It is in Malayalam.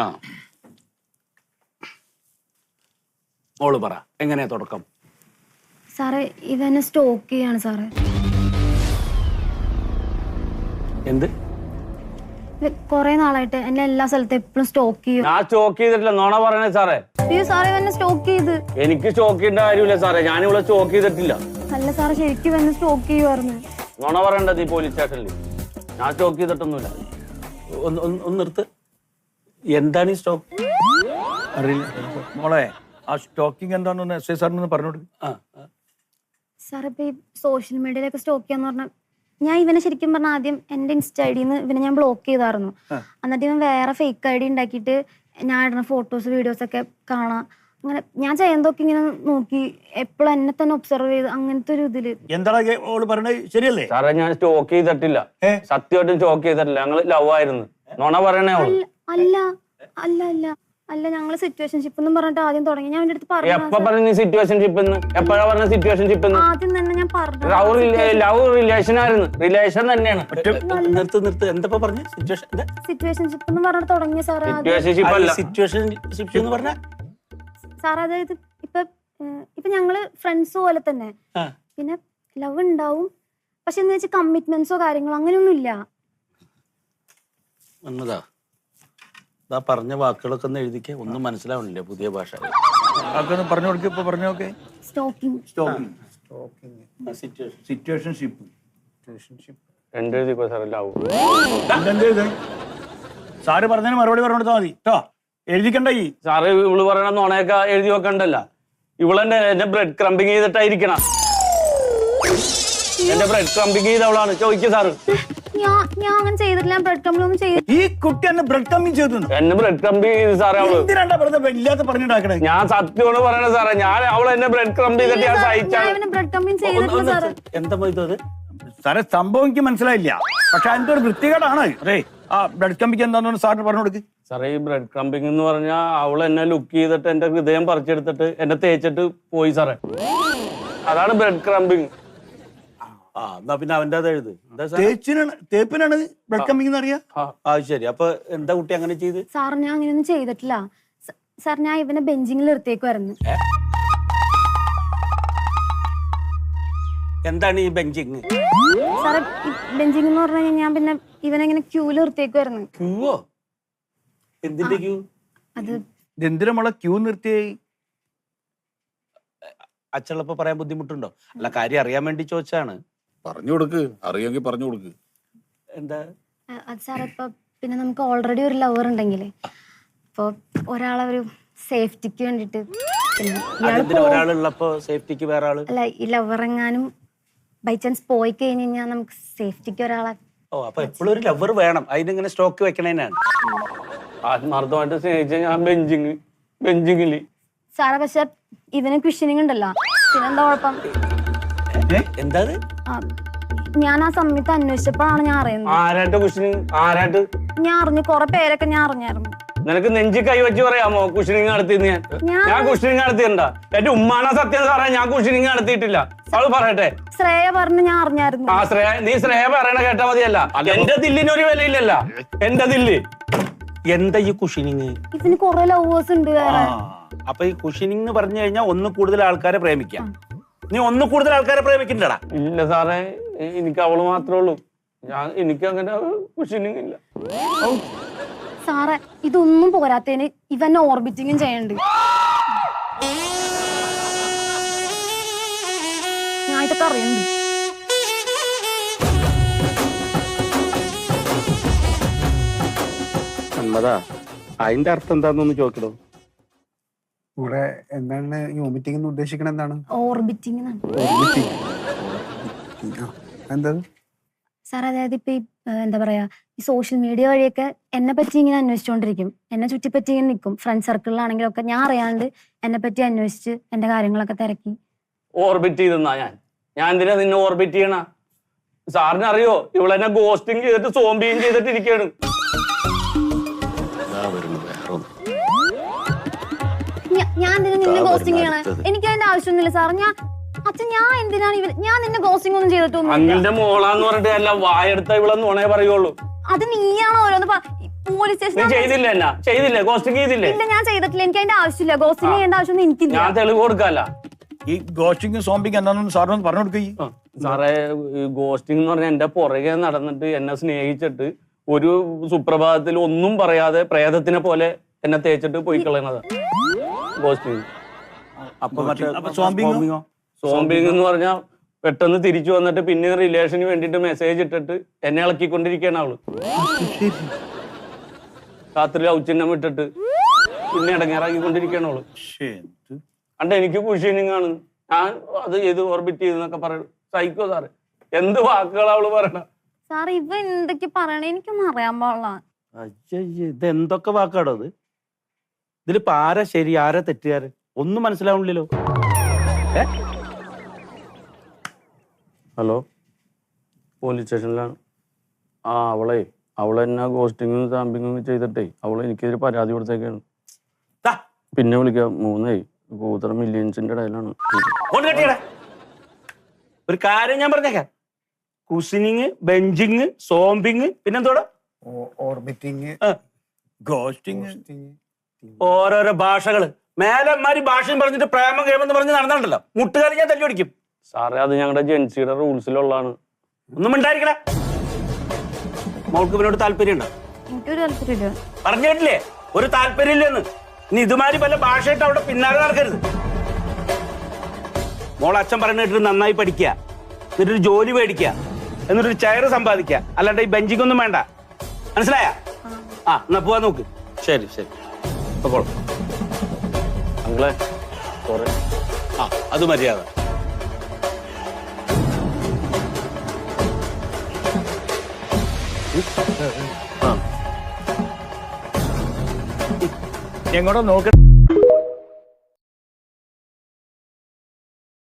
ആ. മോൾ പറ എങ്ങനെയാ തുടക്കം? സാറേ ഇവനെ സ്റ്റോക്ക് ചെയ്യാണ് സാറേ. എന്ത്? കൊറേ നാളായിട്ട് എന്നെ എല്ലാ സ്ഥലത്തും എപ്പോഴും സ്റ്റോക്ക് ചെയ്യും. ഞാൻ സ്റ്റോക്ക് ചെയ്തിട്ടില്ല നോണ പറയണേ സാറേ. അയ്യോ സാറേ ഇവനെ സ്റ്റോക്ക് ചെയ്ത്. എനിക്ക് സ്റ്റോക്ക് ചെയ്യേണ്ട കാര്യമില്ല സാറേ ഞാൻ ഇവിടെ സ്റ്റോക്ക് ചെയ്തിട്ടില്ല. അല്ല സാറേ ശരിക്കും ഇവനെ സ്റ്റോക്ക് ചെയ്യുമായിരുന്നു നോണ പറയണ്ടത് ഈ പോലീസ് സ്റ്റേഷനിൽ. ഞാൻ സ്റ്റോക്ക് ചെയ്തിട്ടൊന്നുമില്ല. ഒന്ന് ഒന്ന് ഒന്ന് നിർത്ത്. എന്താണ് ഈ സ്റ്റോക്ക് അറിയില്ല. മോളെ ആ സ്റ്റോക്കിംഗ് എന്താണെന്ന് എസ് ഐ സാറിനൊന്ന് പറഞ്ഞോട് കൊടുക്കും. ആ ആ. സാർ ഇപ്പൊ ഈ സോഷ്യൽ മീഡിയയിലൊക്കെ സ്റ്റോക്ക് ചെയ്യാന്ന് പറഞ്ഞാൽ ഞാൻ ഇവനെ ശരിക്കും പറഞ്ഞ ആദ്യം എന്റെ ഇൻസ്റ്റ ഐ ഡിന്ന് ഇവനെ ഞാൻ ബ്ലോക്ക് ചെയ്തായിരുന്നു. എന്നിട്ട് ഇവൻ വേറെ ഫേക്ക് ഐ ഡി ഉണ്ടാക്കിയിട്ട് ഞാൻ ഇടുന്ന ഫോട്ടോസ് വീഡിയോസ് ഒക്കെ കാണാം. അങ്ങനെ ഞാൻ ചെയ്യുന്നതൊക്കെ ഇങ്ങനെ നോക്കി എപ്പോഴും എന്നെ തന്നെ ഒബ്സർവ് ചെയ്ത് അങ്ങനത്തെ ഒരു ഇതിൽ. എന്താണ് ഓൾ ശരിയല്ലേ? സാറേ ഞാൻ സ്റ്റോക്ക് ചെയ്തിട്ടില്ല? സത്യമായിട്ടും സ്റ്റോക്ക് ചെയ്തിട്ടില്ല. ഞങ്ങൾ ലവ് ആയിരുന്നു. നുണ പറയണേ അവൾ. അല്ല അല്ല അല്ല. അല്ല ഞങ്ങൾ സിറ്റുവേഷൻഷിപ്പ് എന്ന് പറഞ്ഞിട്ട് ആദ്യം തുടങ്ങി. ഞാൻ അവന്റെ അടുത്ത് എപ്പ പറഞ്ഞു പറഞ്ഞ സിറ്റുവേഷൻഷിപ്പ് എന്ന് എപ്പോഴാ പറഞ്ഞ സിറ്റുവേഷൻഷിപ്പ് എന്ന് ആദ്യം തന്നെ ഞാൻ പറഞ്ഞു ലവ് ലവ് റിലേഷൻ ആയിരുന്നു. റിലേഷൻ തന്നെയാണ്. നിർത്ത് നിർത്ത് എന്താ പറഞ്ഞു? സിറ്റുവേഷൻ സിറ്റുവേഷൻഷിപ്പ് എന്ന് പറഞ്ഞിട്ട് തുടങ്ങിയ സാറേ ആദ്യം സിറ്റുവേഷൻഷിപ്പ് അല്ല സിറ്റുവേഷൻ സിറ്റുവേഷൻ എന്ന് പറഞ്ഞ? സാർ അതായത് ഇപ്പൊ ഏഹ്, ഇപ്പൊ ഞങ്ങൾ ഫ്രണ്ട്സ് പോലെ തന്നെ. ആ. പിന്നെ ലവ് ഉണ്ടാവും പക്ഷെ എന്ന് വെച്ചാൽ കമ്മിറ്റ്മെന്റ്സോ കാര്യങ്ങളോ അങ്ങനെയൊന്നും ഇല്ല എന്നതാ ഇതാ പറഞ്ഞ വാക്കുകളൊക്കെ ഒന്ന് എഴുതിക്കേ. ഒന്നും മനസ്സിലാവണില്ല പുതിയ ഭാഷ. പറഞ്ഞു കൊടുക്കുക ഇപ്പൊ പറഞ്ഞു നോക്കേ സ്റ്റോക്കിംഗ് സ്റ്റോക്കിംഗ് സിറ്റുവേഷൻഷിപ്പ് രണ്ട് എഴുതിക്കോ സാറേ പറഞ്ഞതിന് മറുപടി പറഞ്ഞു കൊടുത്താൽ മതി. കേട്ടോ എഴുതിക്കണ്ട ഈ. സാറ് ഇവൾ പറയണ നുണയൊക്കെ എഴുതി വെക്കണ്ടല്ല. ഇവളെന്നെ എന്റെ ബ്രെഡ് ക്രംബിങ് ചെയ്തിട്ടായിരിക്കണം. എന്റെ ബ്രെഡ് ക്രംബിങ് ചെയ്തവളാണ് ചോദിക്കുക സാറ്. ഞാൻ ഞാൻ അങ്ങനെ ചെയ്തിട്ടില്ല. ബ്രെഡ് കമ്പിളൊന്നും ചെയ്ത് ഈ കുട്ടി എന്നെ ബ്രെഡ് കമ്മിങ് ചെയ്തു എന്നെ ബ്രെഡ് ക്രംബിങ് ചെയ്ത് സാറേ അവൾ. എന്തിനാണ്ടാ വെറുതെ ഇല്ലാത്ത പറഞ്ഞിട്ടാക്കണേ ഞാൻ സത്യമാണ് പറയണത് സാറേ ഞാൻ അവൾ എന്നെ ബ്രെഡ് ക്രംബ് ചെയ്തിട്ട് ഞാൻ സഹിച്ചാണ് ബ്രെഡ് ചെയ്തിട്ടില്ല സാറ്. എന്താ പോയത് സാറേ സംഭവം എനിക്ക് മനസ്സിലായില്ല. പക്ഷെ അതിന്റെ ഒരു വൃത്തികേടാണ്. അതെ ആ ബ്ലഡ് കമ്പിക്ക് എന്താന്ന് സാറിന് പറഞ്ഞു കൊടുക്ക്. സാറേ ഈ ബ്രെഡ് ക്രംബിങ് എന്ന് പറഞ്ഞാൽ അവൾ എന്നെ ലുക്ക് ചെയ്തിട്ട് എന്റെ ഹൃദയം പറിച്ചെടുത്തിട്ട് എന്നെ തേച്ചിട്ട് പോയി സാറേ. അതാണ് ബ്രെഡ് ക്രംബിങ് ആ എന്നാ പിന്നെ അവന്റെ അത് എഴുത്. എന്താ സാർ തേച്ചിനാണ് തേപ്പിനാണ് ബ്ലഡ് കമ്പിങ് എന്ന് അറിയാ. ആ ശരി. അപ്പൊ എന്താ കുട്ടി അങ്ങനെ ചെയ്ത്? സാർ ഞാൻ അങ്ങനെയൊന്നും ചെയ്തിട്ടില്ല. സ- സാർ ഞാൻ ഇവനെ ബെഞ്ചിങ്ങിൽ നിർത്തിയേക്കുമായിരുന്നു എന്താണ് ഈ ബെഞ്ചിങ്? സാറെ ബെഞ്ചിങ് എന്ന് പറഞ്ഞു കഴിഞ്ഞാൽ ഞാൻ പിന്നെ ഇവനെങ്ങനെ ക്യൂൽ നിർത്തിയേക്കുമായിരുന്നു ക്യൂവോ? എന്തിന്റെ ക്യൂ? അത് എന്തിനാ മോളെ ക്യൂ നിർത്തിയായി അച്ചളപ്പ പറയാൻ ബുദ്ധിമുട്ടുണ്ടോ? അല്ല കാര്യം അറിയാൻ വേണ്ടി ചോദിച്ചാണ് പറഞ്ഞു കൊടുക്ക് അറിയാമെങ്കിൽ പറഞ്ഞു കൊടുക്ക്. എന്താ? അത് സാറേ ഇപ്പൊ പിന്നെ നമുക്ക് ഓൾറെഡി ഒരു ലവർ ഉണ്ടെങ്കിലേ ഇപ്പൊ ഒരാളെ ഒരു സേഫ്റ്റിക്ക് വേണ്ടിട്ട് പിന്നെ ഇയാൾ അതെന്തിനാ പോ- ഒരാളുള്ളപ്പോ സേഫ്റ്റിക്ക് വേറെ ആൾ? അല്ല ഈ ലവർ എങ്ങാനും ബൈ ചാൻസ് പോയി കഴിഞ്ഞ് കഴിഞ്ഞാൽ നമുക്ക് സേഫ്റ്റിക്ക് ഒരാളെ ഓ അപ്പൊ എപ്പോഴും ഒരു ലവർ വേണം. അതിനിങ്ങനെ സ്റ്റോക്ക് വെക്കണേനാണ്. ആത്മാർത്ഥമായിട്ട് സ്നേഹിച്ച ഞാൻ ബെഞ്ചിങ് ബെഞ്ചിങ്ങിൽ. സാറേ പക്ഷെ ഇവന് ക്വിഷനിങ് ഉണ്ടല്ലോ. പിന്നെന്താ കുഴപ്പം? എന്താ ആ, ഞാൻ ആ സമയത്ത് അന്വേഷിച്ചപ്പോഴാണ് ഞാൻ അറിയുന്നത്. ആരാട്ട് കുഷനിങ് ആരാട്ട്? ഞാൻ അറിഞ്ഞു കൊറേ പേരൊക്കെ ഞാൻ അറിഞ്ഞായിരുന്നു. നിനക്ക് നെഞ്ചി കൈ വെച്ച് പറയാമോ കുഷനിങ് നടത്തിയെന്ന് ഞാൻ? ഞാൻ- ഞാൻ കുഷനിങ് നടത്തിയിട്ടുണ്ടാ എന്റെ ഉമ്മാണ സത്യം സാറേ ഞാൻ കുഷനിങ് നടത്തിയിട്ടില്ല. അവൾ പറയട്ടെ. ശ്രേയ പറഞ്ഞു ഞാൻ അറിഞ്ഞായിരുന്നു. ആ ശ്രേയ നീ ശ്രേയ പറയണ കേട്ടാ മതിയല്ല. എന്റെ ദില്ലിനൊരു വിലയില്ലല്ല. എന്റെ ദില്ല്. എന്താ ഈ കുഷിനിങ് ഇതിന് കൊറേ ലവേഴ്സ് ഉണ്ട് വേറെ. അപ്പൊ ഈ കുഷിനിങ് പറഞ്ഞു കഴിഞ്ഞാൽ ഒന്ന് കൂടുതൽ ആൾക്കാരെ പ്രേമിക്കാം. നീ ഒന്ന് കൂടുതൽ ആൾക്കാരെ പ്രേമിക്കണ്ടടാ. ഇല്ല സാറേ എനിക്ക് അവൾ മാത്രമേ ഉള്ളൂ. ഞാൻ എനിക്ക് അങ്ങനെ കുഷനിങ് ഇല്ല. സാറേ ഇതൊന്നും പോരാത്തതിന് ഇവൻ ഓർബിറ്റിങ്ങും ചെയ്യണ്ട്. ഞാൻ ഇതൊക്കെ അറിയണ്ട്. അതിന്റെ അർത്ഥം എന്താന്നൊന്ന് ചോദിക്കണോ ഇവിടെ എന്താണ് ഈ വോമിറ്റിംഗ് എന്ന് ഉദ്ദേശിക്കണത് എന്താണ്? ഓർബിറ്റിംഗ്. എന്താ? സാർ അതായത് ഇപ്പൊ ഈ എന്താ പറയാ ഈ സോഷ്യൽ മീഡിയ വഴിയൊക്കെ എന്നെ പറ്റി ഇങ്ങനെ അന്വേഷിച്ചുകൊണ്ടിരിക്കും എന്നെ ചുറ്റിപ്പറ്റി ഇങ്ങനെ നിൽക്കും ഫ്രണ്ട് സർക്കിളിലാണെങ്കിലും ഒക്കെ ഞാൻ അറിയാണ്ട് എന്നെ പറ്റി അന്വേഷിച്ച് എന്റെ കാര്യങ്ങളൊക്കെ തിരക്കി. ഓർബിറ്റ് ചെയ്തെന്നാ ഞാൻ? ഞാൻ എന്തിനാ നിന്നെ ഓർബിറ്റ് ചെയ്യണ? സാറിന് അറിയോ ഇവളെന്നെ ഗോസ്റ്റിംഗ് ചെയ്തിട്ട് സോംബിയും ചെയ്തിട്ട് ഇരിക്കാണ് വേറെ ഒന്ന്. ഞാൻ എന്തിനാ നിന്നെ ഗോസ്റ്റിംഗ് ചെയ്യണേ. എനിക്ക് അതിന്റെ ആവശ്യമൊന്നുമില്ല സാർ ഞാൻ അച്ഛൻ ഞാൻ എന്തിനാണ് ഇവർ ഞാൻ നിന്നെ ഗോസ്റ്റിംഗ് ഒന്നും ചെയ്തിട്ടൊന്നും അങ്കിളിന്റെ മോളാന്ന് പറഞ്ഞിട്ട് അല്ല വായെടുത്ത പറയുള്ളൂ. അത് നീയാണോ ഓരോന്ന് പ- പോലീസ് നീ സ്റ്റേഷൻ ചെയ്തില്ല എന്നാ? ചെയ്തില്ലേ? ഗോസ്റ്റിംഗ് ചെയ്തില്ലേ? ഇല്ല ഞാൻ ചെയ്തിട്ടില്ല. എനിക്ക് അതിന്റെ ആവശ്യമില്ല. ഗോസ്റ്റിംഗ് ചെയ്യേണ്ട ആവശ്യമൊന്നും എനിക്കില്ല. ഞാൻ തെളിവ് കൊടുക്കാല്ല. ഈ എന്താണെന്ന് സാറിനൊന്ന് പറഞ്ഞു കൊടുക്കുക സാറേ ഗോസ്റ്റിംഗ് എന്ന് പറഞ്ഞാൽ എന്റെ പുറകെ നടന്നിട്ട് എന്നെ സ്നേഹിച്ചിട്ട് ഒരു സുപ്രഭാതത്തിൽ ഒന്നും പറയാതെ പ്രേതത്തിനെ പോലെ എന്നെ തേച്ചിട്ട് പോയി കളയണതാ ഗോസ്റ്റിംഗ് അപ്പൊ മറ്റേ സോംബിങ് എന്ന് പറഞ്ഞാൽ പെട്ടെന്ന് തിരിച്ചു വന്നിട്ട് പിന്നെ റിലേഷന് വേണ്ടിട്ട് മെസ്സേജ് ഇട്ടിട്ട് എന്നെ ഇളക്കിക്കൊണ്ടിരിക്കുകയാണ് അവൾ. രാത്രി ഔച്ചിന്നം ഇട്ടിട്ട് പിന്നെ ഇടങ്ങേറാക്കിക്കൊണ്ടിരിക്കുകയാണ് അവൾ? അണ്ട് എനിക്ക് കുഷീനിങ് ആണ് ഞാൻ അത് ചെയ്ത് ഓർബിറ്റ് ചെയ്തെന്നൊക്കെ പറയണം സൈക്കോ സാറ്. എന്ത് വാക്കുകളാ അവൾ പറയണ? സാർ ഇവ എന്തൊക്കെ പറയണേ എനിക്കൊന്നും അറിയാൻ പാടില്ല. ഇതെന്തൊക്കെ ഇത് എന്തൊക്കെ വാക്കാടോ അത്? ഇതിലിപ്പോ ആരാ ശരി ആരാ തെറ്റുകാര്? ഒന്നും മനസ്സിലാവുന്നില്ലല്ലോ ഹലോ? പോലീസ് സ്റ്റേഷനിലാണ്. ആ അവളെ അവൾ എന്നെ ഗോസ്റ്റിങ്ങും സാമ്പിങ്ങും ചെയ്തിട്ടേ അവൾ എനിക്കെതിരെ പരാതി കൊടുത്തേക്കാണ്. ദാ, പിന്നെ വിളിക്കാം. മൂന്നേ കൂതറ മില്യൻസിന്റെ ഇടയിലാണ്. ഒരു കാര്യം ഞാൻ പറഞ്ഞേക്കാം. കുസിനിങ് ബെഞ്ചിങ് സോംബിങ് പിന്നെന്തോടാ? ഓർബിറ്റിങ് ഗോസ്റ്റിംഗ് ഓരോരോ ഭാഷകൾ. മേലന്മാര് ഭാഷയും പറഞ്ഞിട്ട് പ്രേമം കേമെന്ന് പറഞ്ഞ് നടന്നിട്ടുണ്ടല്ലോ മുട്ടുകാലി ഞാൻ തല്ലി ഓടിക്കും. സാറേ അത് ഞങ്ങളുടെ ജെൻസിയുടെ റൂൾസിലുള്ളതാണ്. ഒന്നും ഉണ്ടായിരിക്കണേ മോൾക്ക് ഇവനോട് താല്പര്യമുണ്ടോ? പറഞ്ഞു കേട്ടില്ലേ? ഒരു താല്പര്യമില്ലെന്ന്. ഇനി ഇതുമാതിരി പല ഭാഷയായിട്ട് അവിടെ പിന്നാലെ നടക്കരുത്. മോൾ അച്ഛൻ പറഞ്ഞു കേട്ടിട്ട് നന്നായി പഠിക്കുക. എന്നിട്ടൊരു ജോലി മേടിക്കുക. എന്നിട്ടൊരു ചെയർ സമ്പാദിക്കുക. അല്ലാണ്ട് ഈ ബെഞ്ചിക്കൊന്നും ഒന്നും വേണ്ട. മനസ്സിലായ? ആ എന്നാ പോവാൻ നോക്ക്. ശരി ശരി. പൊക്കോളൂ അങ്ങളെ സോറി ആ അത് മര്യാദ. എങ്ങോട്ടോ നോക്കട്ടെ